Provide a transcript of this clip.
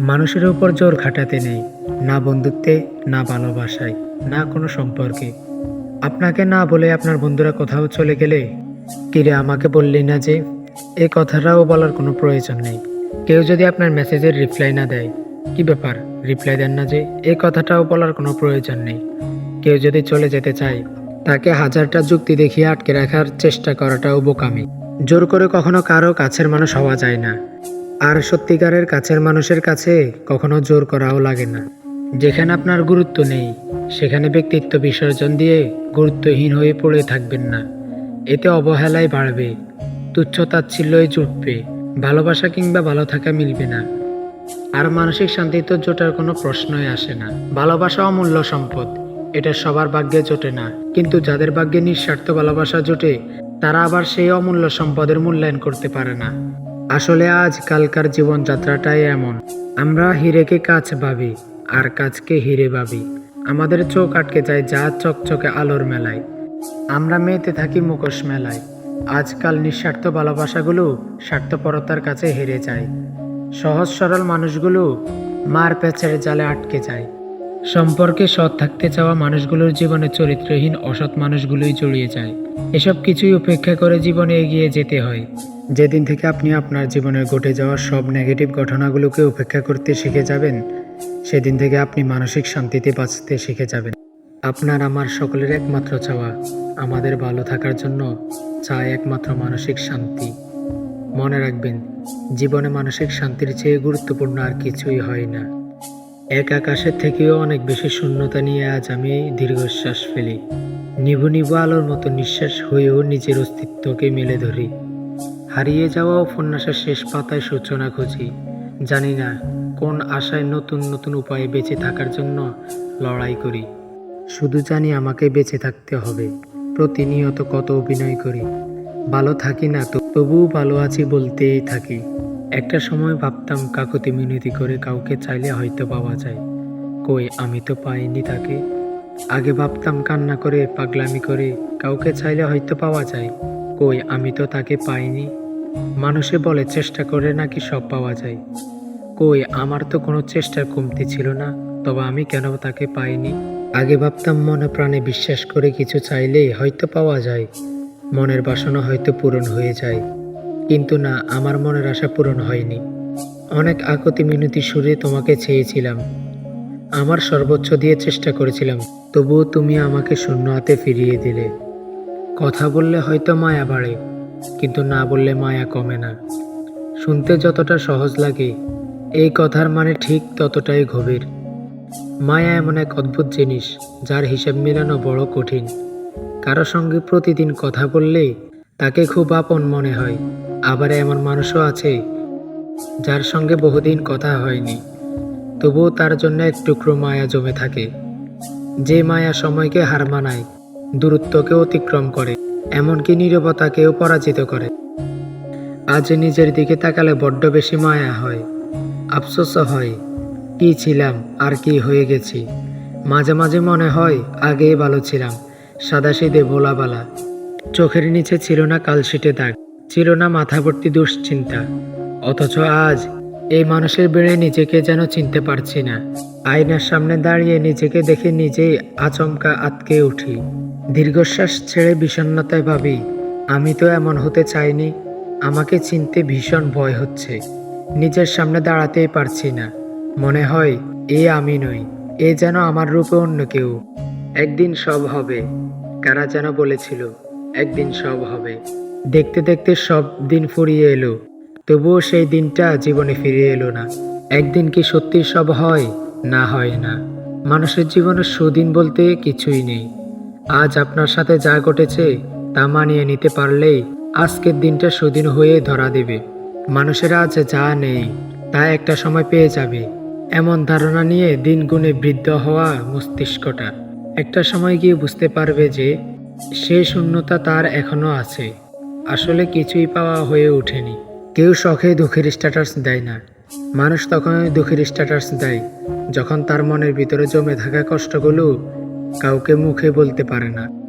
মানুষের উপর জোর খাটাতে নেই, না বন্ধুত্বে, না ভালোবাসায়, না কোনো সম্পর্কে। আপনাকে না বলে আপনার বন্ধুরা কোথাও চলে গেলে? কিরে আমাকে বললি না যে? এই কথাটাও বলার কোনো প্রয়োজন নেই। কেউ যদি আপনার মেসেজের রিপ্লাই না দেয়, কি ব্যাপার? রিপ্লাই দেন না যে এই কথাটাও বলার কোনো প্রয়োজন নেই। কেউ যদি চলে যেতে চায়, তাকে হাজারটা যুক্তি দেখিয়ে আটকে রাখার চেষ্টা করাটাও বোকামি। জোর করে কখনো কারও কাছের মানুষ হওয়া যায় না। আর সত্যিকারের কাছের মানুষের কাছে কখনো জোর করাও লাগে না। যেখানে আপনার গুরুত্ব নেই, সেখানে ব্যক্তিত্ব বিসর্জন দিয়ে গুরুত্বহীন হয়ে পড়ে থাকবেন না। এতে অবহেলাই বাড়বে, তুচ্ছ তাচ্ছিল্যই জুটবে, ভালোবাসা কিংবা ভালো থাকা মিলবে না। আর মানসিক শান্তি তো জোটার কোনো প্রশ্নই আসে না। ভালোবাসা অমূল্য সম্পদ, এটা সবার ভাগ্যে জোটে না। কিন্তু যাদের ভাগ্যে নিঃস্বার্থ ভালোবাসা জোটে, তারা আবার সেই অমূল্য সম্পদের মূল্যায়ন করতে পারে না। আসলে আজ কালকার জীবনযাত্রাটাই এমন। আমরা হিরেকে কাজ ভাবি, আর কাজকে হিরে ভাবি। আমাদের চোখ আটকে যায় যা চকচকে আলোর মেলায়। আমরা মেয়েতে থাকি মুখোশ মেলায়। আজকাল নিঃস্বার্থ ভালোবাসাগুলো স্বার্থপরতার কাছে হেরে যায়। সহজ সরল মানুষগুলো মার প্যাচের জালে আটকে যায়। সম্পর্কে সৎ থাকতে চাওয়া মানুষগুলোর জীবনে চরিত্রহীন, অসৎ মানুষগুলোই জড়িয়ে যায়। এসব কিছুই উপেক্ষা করে জীবনে এগিয়ে যেতে হয়। যেদিন থেকে আপনি আপনার জীবনে ঘটে যাওয়া সব নেগেটিভ ঘটনাগুলোকে উপেক্ষা করতে শিখে যাবেন, সেদিন থেকে আপনি মানসিক শান্তিতে বাঁচতে শিখে যাবেন। আপনার আমার সকলের একমাত্র চাওয়া, আমাদের ভালো থাকার জন্য চায় একমাত্র মানসিক শান্তি। মনে রাখবেন, জীবনে মানসিক শান্তির চেয়ে গুরুত্বপূর্ণ আর কিছুই হয় না। এক আকাশের থেকেও অনেক বেশি শূন্যতা নিয়ে আজ আমি দীর্ঘশ্বাস ফেলি। নিভু নিভু আলোর মতো নিঃশ্বাস হয়েও নিজের অস্তিত্বকে মেলে ধরি। হারিয়ে যাওয়া উপন্যাসের শেষ পাতায় সূচনা খুঁজি। জানি না কোন আশায় নতুন নতুন উপায়ে বেঁচে থাকার জন্য লড়াই করি। শুধু জানি আমাকে বেঁচে থাকতে হবে। প্রতিনিয়ত কত অভিনয় করি। ভালো থাকি না তো, তবুও ভালো আছি বলতেই থাকি। একটা সময় ভাবতাম কাকতি মিনতি করে কাউকে চাইলে হয়তো পাওয়া যায়। কই, আমি তো পাইনি তাকে। আগে ভাবতাম কান্না করে, পাগলামি করে কাউকে চাইলে হয়তো পাওয়া যায়। কই, আমি তো তাকে পাইনি। মানুষে বলে, চেষ্টা করে নাকি সব পাওয়া যায়? কই, আমার তো কোনো চেষ্টার কমতি ছিল না, তবে আমি কেন তাকে পাইনি? আগে ভাবতাম মনে প্রাণে বিশ্বাস করে কিছু চাইলেই হয়তো পাওয়া যায়, মনের বাসনা হয়তো পূরণ হয়ে যায়, কিন্তু না, আমার মনের আশা পূরণ হয়নি। অনেক আকতি মিনতি সুরে তোমাকে চেয়েছিলাম, আমার সর্বোচ্চ দিয়ে চেষ্টা করেছিলাম, তবুও তুমি আমাকে শূন্য হাতে ফিরিয়ে দিলে। কথা বললে হয়তো মায়া বাড়ে কিন্তু না বললে মায়া কমে না। শুনতে যতটা সহজ লাগে, এই কথার মানে ঠিক ততটাই গভীর। মায়া এমন এক অদ্ভুত জিনিস, যার হিসাব মেলানো বড় কঠিন। কারও সঙ্গে প্রতিদিন কথা বললে তাকে খুব আপন মনে হয়। আবার এমন মানুষও আছে, যার সঙ্গে বহুদিন কথা হয়নি। তবুও তার জন্য এক টুকরো মায়া জমে থাকে। যে মায়া সময়কে হার মানায়, দূরত্বকে অতিক্রম করে। এমনকি নীরবতাকেও পরাজিত করে। আজ নিজের দিকে তাকালে বড্ড বেশি মায়া হয়, আফসোসও হয়, কি ছিলাম আর কি হয়ে গেছি। মাঝে মাঝে মনে হয়, আগেই ভালো ছিলাম সাদাসিদে ভোলাবালা। চোখের নিচে ছিল না কালশিটে দাগ, ছিল না মাথা ভর্তি দুশ্চিন্তা। অথচ আজ এই মানুষের বেড়ে নিজেকে যেন চিনতে পারছি না। আয়নার সামনে দাঁড়িয়ে নিজেকে দেখে নিজেই আচমকা আতকে উঠি। দীর্ঘশ্বাস ছেড়ে বিষণ্ণতায় ভাবি, আমি তো এমন হতে চাইনি। আমাকে চিনতে ভীষণ ভয় হচ্ছে। নিজের সামনে দাঁড়াতেই পারছি না। মনে হয়, এ আমি নই। এ যেন আমার রূপে অন্য কেউ। একদিন সব হবে। কারা যেন বলেছিল, একদিন সব হবে। দেখতে দেখতে সব দিন ফুরিয়ে এলো। তবুও সেই দিনটা জীবনে ফিরে এলো না। একদিন কি সত্যি সব হয়? না হয় না। মানুষের জীবনে সুদিন বলতে কিছুই নেই। আজ আপনার সাথে যা ঘটেছে, তা মানিয়ে নিতে পারলেই আজকের দিনটা সুদিন হয়ে ধরা দেবে। মানুষের আজ যা নেই, তা একটা সময় পেয়ে যাবে। এমন ধারণা নিয়ে দিন গুণে বৃদ্ধ হওয়া মস্তিষ্কটা। একটা সময় গিয়ে বুঝতে পারবে যে, সে শূন্যতা তার এখনও আছে। আসলে কিছুই পাওয়া হয়ে ওঠেনি। কেউ শখে দুঃখের স্ট্যাটাস দেয় না। মানুষ তখনই দুঃখের স্ট্যাটাস দেয়, যখন তার মনের ভিতরে জমে থাকা কষ্টগুলো কাউকে মুখে বলতে পারে না।